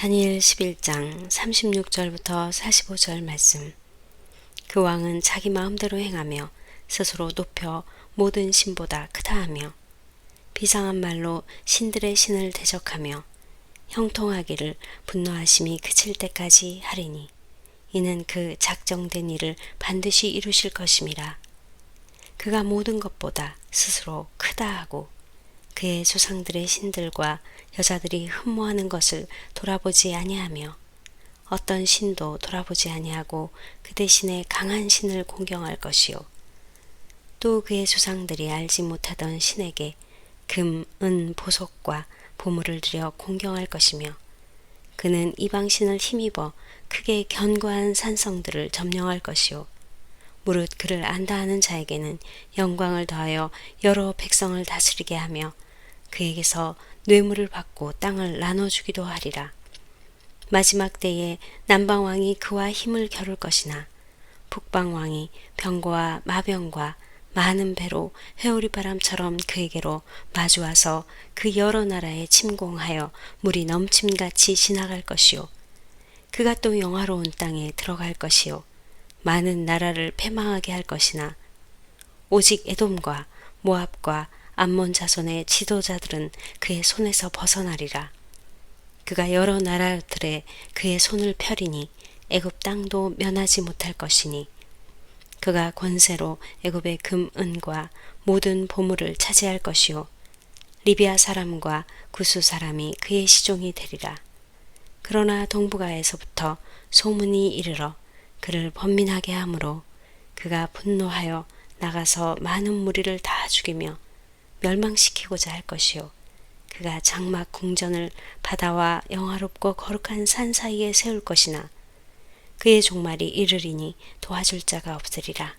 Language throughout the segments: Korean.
다니엘 11장 36절부터 45절 말씀. 그 왕은 자기 마음대로 행하며 스스로 높여 모든 신보다 크다 하며 비상한 말로 신들의 신을 대적하며 형통하기를 분노하심이 그칠 때까지 하리니 이는 그 작정된 일을 반드시 이루실 것임이라. 그가 모든 것보다 스스로 크다 하고 그의 조상들의 신들과 여자들이 흠모하는 것을 돌아보지 아니하며 어떤 신도 돌아보지 아니하고 그 대신에 강한 신을 공경할 것이요. 또 그의 조상들이 알지 못하던 신에게 금, 은, 보석과 보물을 들여 공경할 것이며 그는 이방 신을 힘입어 크게 견고한 산성들을 점령할 것이요. 무릇 그를 안다 하는 자에게는 영광을 더하여 여러 백성을 다스리게 하며 그에게서 뇌물을 받고 땅을 나눠주기도 하리라. 마지막 때에 남방왕이 그와 힘을 겨룰 것이나 북방왕이 병과 마병과 많은 배로 회오리 바람처럼 그에게로 마주와서 그 여러 나라에 침공하여 물이 넘침같이 지나갈 것이요. 그가 또 영화로운 땅에 들어갈 것이요. 많은 나라를 패망하게 할 것이나 오직 에돔과 모압과 암몬 자손의 지도자들은 그의 손에서 벗어나리라. 그가 여러 나라들의 그의 손을 펴리니 애굽 땅도 면하지 못할 것이니 그가 권세로 애굽의 금, 은과 모든 보물을 차지할 것이요 리비아 사람과 구수 사람이 그의 시종이 되리라. 그러나 동북아에서부터 소문이 이르러 그를 번민하게 하므로 그가 분노하여 나가서 많은 무리를 다 죽이며 멸망시키고자 할 것이요 그가 장막 궁전을 바다와 영화롭고 거룩한 산 사이에 세울 것이나 그의 종말이 이르리니 도와줄 자가 없으리라.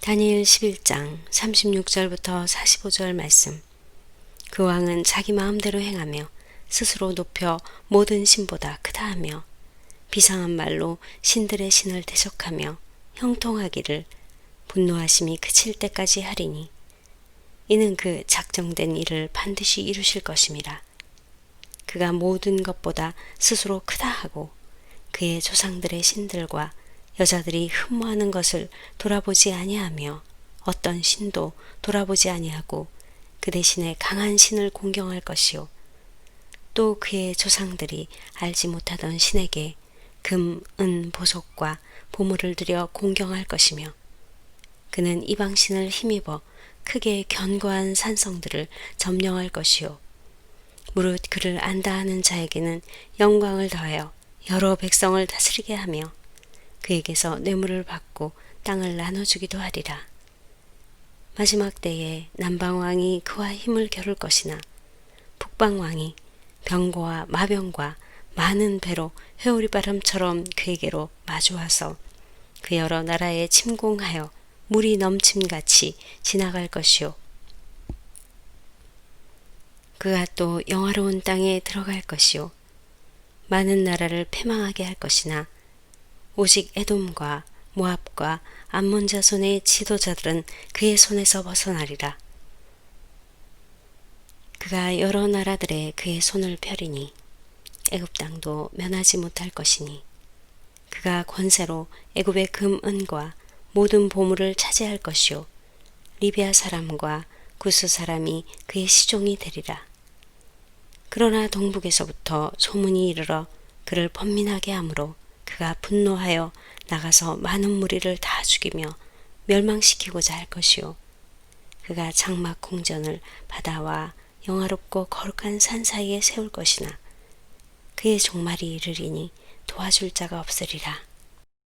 다니엘 11장 36절부터 45절 말씀. 그 왕은 자기 마음대로 행하며 스스로 높여 모든 신보다 크다 하며 비상한 말로 신들의 신을 대적하며 형통하기를 분노하심이 그칠 때까지 하리니 이는 그 작정된 일을 반드시 이루실 것임이라. 그가 모든 것보다 스스로 크다 하고 그의 조상들의 신들과 여자들이 흠모하는 것을 돌아보지 아니하며 어떤 신도 돌아보지 아니하고 그 대신에 강한 신을 공경할 것이요 또 그의 조상들이 알지 못하던 신에게 금, 은, 보석과 보물을 들여 공경할 것이며 그는 이방 신을 힘입어 크게 견고한 산성들을 점령할 것이요 무릇 그를 안다 하는 자에게는 영광을 더하여 여러 백성을 다스리게 하며 그에게서 뇌물을 받고 땅을 나눠주기도 하리라. 마지막 때에 남방왕이 그와 힘을 겨룰 것이나 북방왕이 병고와 마병과 많은 배로 회오리 바람처럼 그에게로 마주와서 그 여러 나라에 침공하여 물이 넘침같이 지나갈 것이요. 그가 또 영화로운 땅에 들어갈 것이요. 많은 나라를 패망하게 할 것이나 오직 에돔과 모압과 암몬 자손의 지도자들은 그의 손에서 벗어나리라. 그가 여러 나라들의 그의 손을 펴리니 애굽 땅도 면하지 못할 것이니 그가 권세로 애굽의 금, 은과 모든 보물을 차지할 것이요 리비아 사람과 구스 사람이 그의 시종이 되리라. 그러나 동북에서부터 소문이 이르러 그를 번민하게 하므로 그가 분노하여 나가서 많은 무리를 다 죽이며 멸망시키고자 할 것이요 그가 장막 궁전을 바다와 영화롭고 거룩한 산 사이에 세울 것이나 그의 종말이 이르리니 도와줄 자가 없으리라.